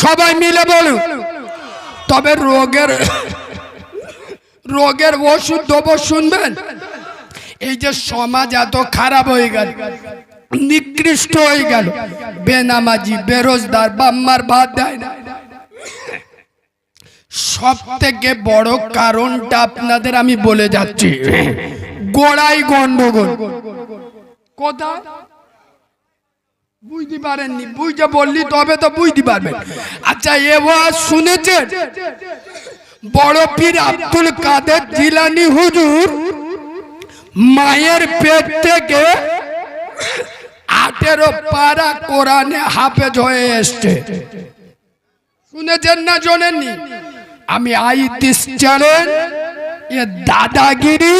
সবাই মিলে বলুন। তবে রোগের রোগের ওষুধ দেবো শুনবেন? এই যে সমাজ এত খারাপ হয়ে গেল, নিকৃষ্ট হয়ে গেল, বেনামাজি, বেরোজগার, বাম্মার ভাত দেয় না। সব থেকে বড় কারণটা আপনাদের আমি বলে যাচ্ছি। গোড়াই গন্ডগোল। কোথায়? বুঝতে পারেননি। বুঝতে বললি, তবে তো বুঝতে পারবেন আচ্ছা এ শুনেছেন? বড় পীর আব্দুল কাদের জিলানি হুজুর মায়ের পেট থেকে আঠেরো পারা কোরআনে হাফেজ হয়ে এসছে। শুনেছেন না শোনেননি? আমি আইতিস চ্যানেল, এ দাদাগিরি,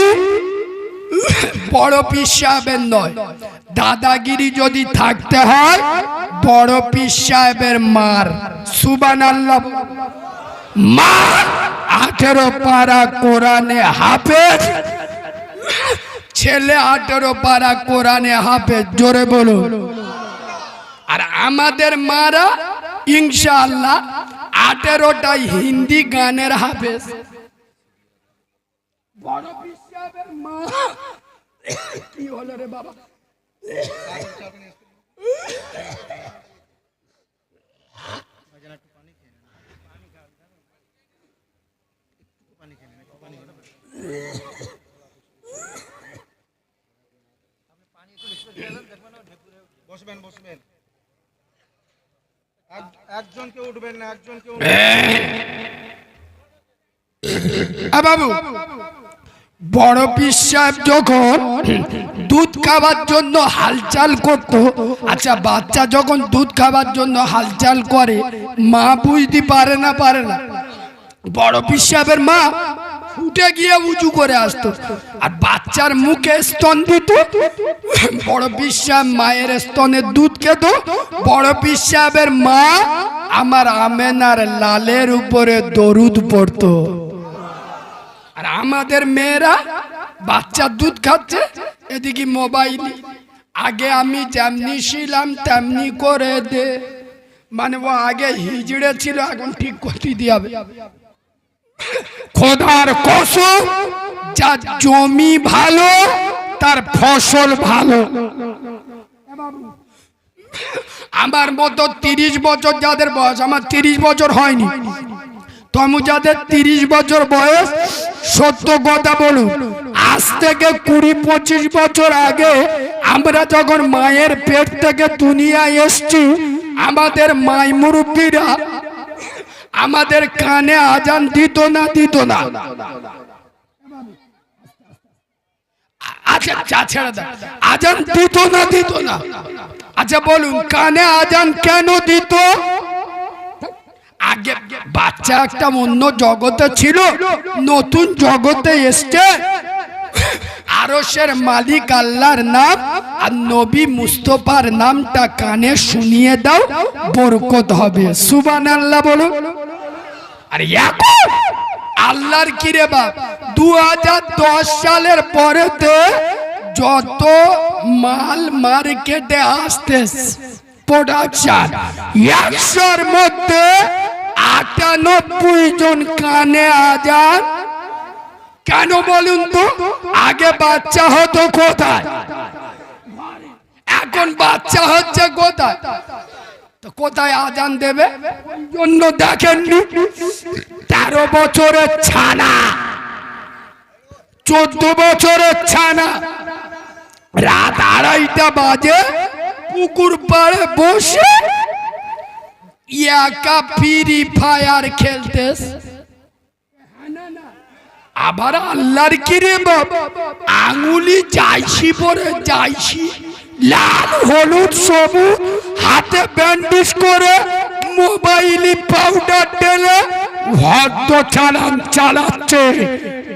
বড় পীর সাহেবের নয়। দাদাগিরি যদি থাকতে হয়, বড় পীর সাহেবের মার। সুবান আল্লাহ মা, আঠেরো পারা কোরআনে হাফেজ। ছেলে আঠেরো পারা কোরআনে হাফেজ, জোরে বলুন। আর আমাদের মারা, ইনশাআল্লাহ আঠেরোটাই হিন্দি গানের হাফেজ। বড় পীর সাহেবের মা, কি হলো রে বাবা? বসবেন বসবেন এক- একজনকে উঠবেন না একজনকে আ বাবু বড় সাহেব যখন দুধ খাবার জন্য হালচাল করত আচ্ছা বাচ্চা যখন দুধ খাবার জন্য হালচাল করে, মা বুঝতে পারে না পারে না। বড় সাহেবের মা উঠে গিয়ে উঁচু করে আসতো। আর বাচ্চার মুখে স্তন দিত, বড় সাহেব মায়ের স্তনে দুধ খেত। বড় পীর মা আমার আমেনার লালের উপরে দরুদ পড়তো। আর আমাদের মেয়েরা বাচ্চা দুধ খাচ্ছে, এদিকে মোবাইল। আগে আমি যেমনি ছিলাম, তেমনি করে দে। মানে ও আগে হিজড়ে ছিল, এখন ঠিক করতে দিয়ে খোদার কসম, যার জমি ভালো, তার ফসল ভালো। আমার মতো তিরিশ বছর, যাদের বয়স, আমার তিরিশ বছর হয়নি। তমু, যাদের তিরিশ বছর বয়স সত্য কথা বলুন। আজ থেকে কুড়ি পঁচিশ বছর আগে আমরা যখন মায়ের পেট থেকে দুনিয়ায় এসছি, আমাদের মাই মুরব্বীরা আমাদের কানে আজান দিত না দিত না। আচ্ছা যা আজান দিত না দিত না। আচ্ছা বলুন, কানে আজান কেন দিত? আগে বাচ্চা একটা অন্য জগতে ছিল, নতুন জগতে এসছে। আরসের মালিক আল্লাহর নাম আর নবী মুস্তফার নামটা কানে শুনিয়ে দাও, বরকত হবে। সুবান আল্লাহ বলো। আর এখন আল্লাহর কিরে বাপ? দু হাজার দশ সালের পরেতে যত মাল মার্কেটে আসতেছে প্রোডাকশন একশোর মধ্যে আটানব্বই জন কানে আজান? কেন বলুন তো? আগে বাচ্চা হতো কোথায়? এখন বাচ্চা হচ্ছে কোথায়? কোথায় আজান দেবে? জন্য দেখেননি। তেরো বছরের ছানা। চোদ্দ বছরের ছানা। রাত আড়াইটা বাজে। পুকুর পাড়ে বসে একা ফ্রি ফায়ার খেলতেস। আবার আল্লাহর কিরে বাপ, আঙুলি যাইছি পরে যাইছি লাল, হলুদ, সবুজ, হাতে ব্যান্ডেজ করে মোবাইলে পাউডার ঢেলে ভদ্র চালান চালাচ্ছে।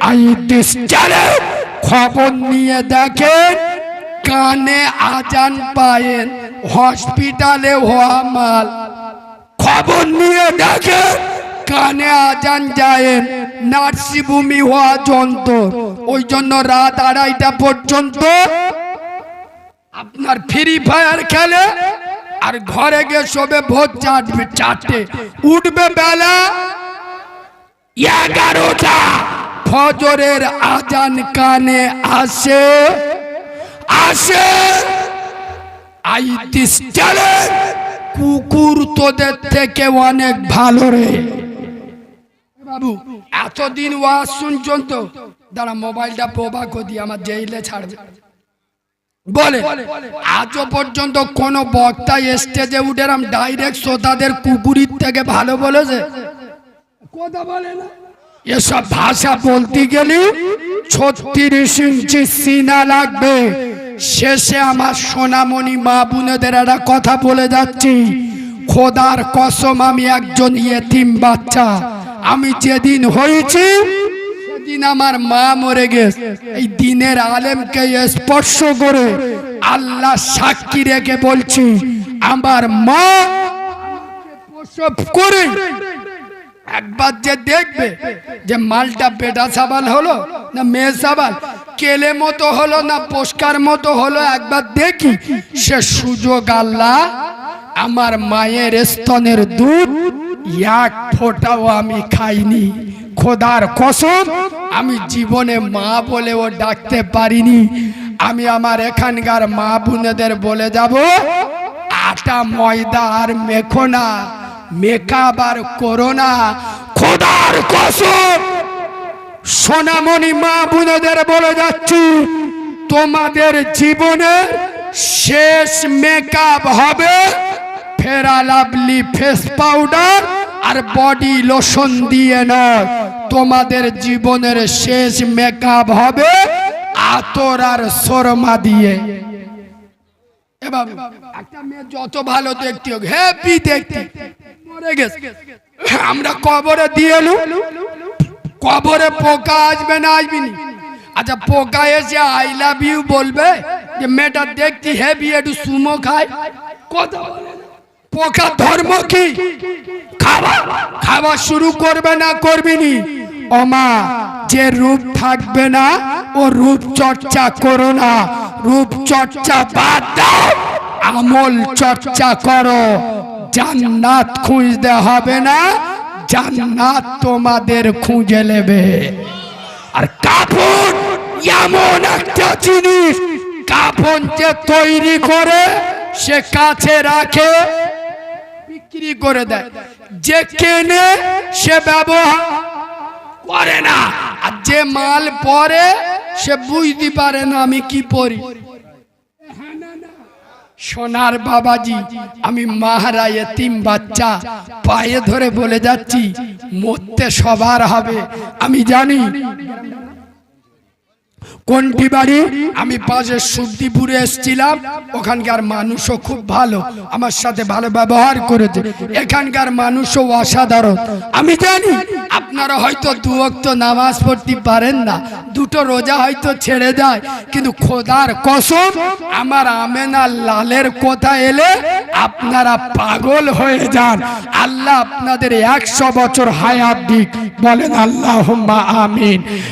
আই দিস খবর নিয়ে দেখেন, কানে আজান পায়েন, হসপিটালে হওয়া মাল। খবর নিয়ে দেখেন কানে আজান যায়েন নার্সিভূমি হওয়া যন্ত্র। ওই জন্য রাত আড়াইটা পর্যন্ত আপনার ফ্রি ফায়ার খেলে, আর ঘরে গিয়ে সবে ভোর চাটবে চারটে। উঠবে বেলা এগারোটা। ফজরের আজান কানে আসে আসে। আইতিস চলে কুকুর তোদের থেকে অনেক ভালো রে। বাবু, এতদিন ওয়াজ শুনছেন তো? দাঁড়া, মোবাইলটা প্রভা করি আমার জেইলে ছাড়বে। বলে আজও পর্যন্ত কোন বক্তা স্টেজে উঠেরাম ডাইরেক্ট শ্রোতাদের কুকুরির থেকে ভালো বলেছে। কথা বলে না। এসব ভাষা বলতে গেলে ছত্রিশ ইঞ্চি সিনা লাগবে। শেষে আমার সোনামণি মা বোনেদের একটা কথা বলে যাচ্ছি। খোদার কসম, আমি একজন ইয়েতিম বাচ্চা। আমি যেদিন হয়েছি, সেদিন আমার মা মরে গেছে। এই দিনের আলেমকে স্পর্শ করে আল্লাহ সাক্ষী রেখে বলছি, আমার মা প্রসব করে একবার যে দেখবে যে মালটা বেটা সাবাল হলো না মেয়ে সাবাল কেলে মতো হলো না পোস্কার মতো হলো? একবার দেখি। সে সুযোগ আল্লাহ, আমার মায়ের স্তনের দুধ, এক ফোঁটাও আমি খাইনি। খোদার কসম, আমি জীবনে মা বলে ও ডাকতে পারিনি। আমি আমার এখানকার মা বোনেদের বলে যাব, আটা, ময়দা আর মেখো না মেকআপ আর করো না খোদার কসম সোনামণি মা বোনেদের বলে যাচ্ছি, তোমাদের জীবনে শেষ মেকআপ হবে ফেরা লাভলি ফেস পাউডার আর বডি লোশন দিয়ে নয় তোমাদের জীবনের শেষ মেকআপ হবে আতর আর সরমা দিয়ে। যত ভালো হ্যাপি আমরা কবরে দিয়ে কবরে পোকা আসবে না আসবি নি। আচ্ছা পোকা এসে আই লাভ ইউ বলবে যে, মেয়েটা দেখতে হেভি, একটু সুমো খায়। পোকা ধর্ম কি? খাওয়া? খাওয়া শুরু করবে না করবি নি? ওমা যে রূপ থাকবে না, ও রূপ চর্চা করো না। রূপ চর্চা বাদ দাও। আমল চর্চা করো। জান্নাত খুঁজতে হবে না। জান্নাত তোমাদের খুঁজে নেবে। আর কাপড় এমন একটা জিনিস কাপড় যে তৈরি করে সে কাছে রাখে, বিক্রি করে দেয়। যে কেনে, সে ব্যবহার করে না। আর যে মাল পরে, সে বুঝতে পারে না আমি কি পরি। সোনার বাবাজি, আমি মাহারা এতিম বাচ্চা, পায়ে ধরে বলে যাচ্ছি, মরতে সবার হবে। আমি জানি কোনটি বাড়ি আমি পাশে সুদ্দিপুরে এসেছিলাম। ওখানকার মানুষও খুব ভালো। আমার সাথে ভালো ব্যবহার করেছে। এখানকার মানুষও অসাধারণ। আমি জানি আপনারা হয়তো দু অক্ত নামাজ পড়তে পারেন না। দুটো রোজা হয়তো ছেড়ে যায় কিন্তু খোদার কসম, আমার আমেনা লালের কথা এলে আপনারা পাগল হয়ে যান। আল্লাহ আপনাদের একশো বছর হায়াত দিক। বলেন আল্লাহ আমিন।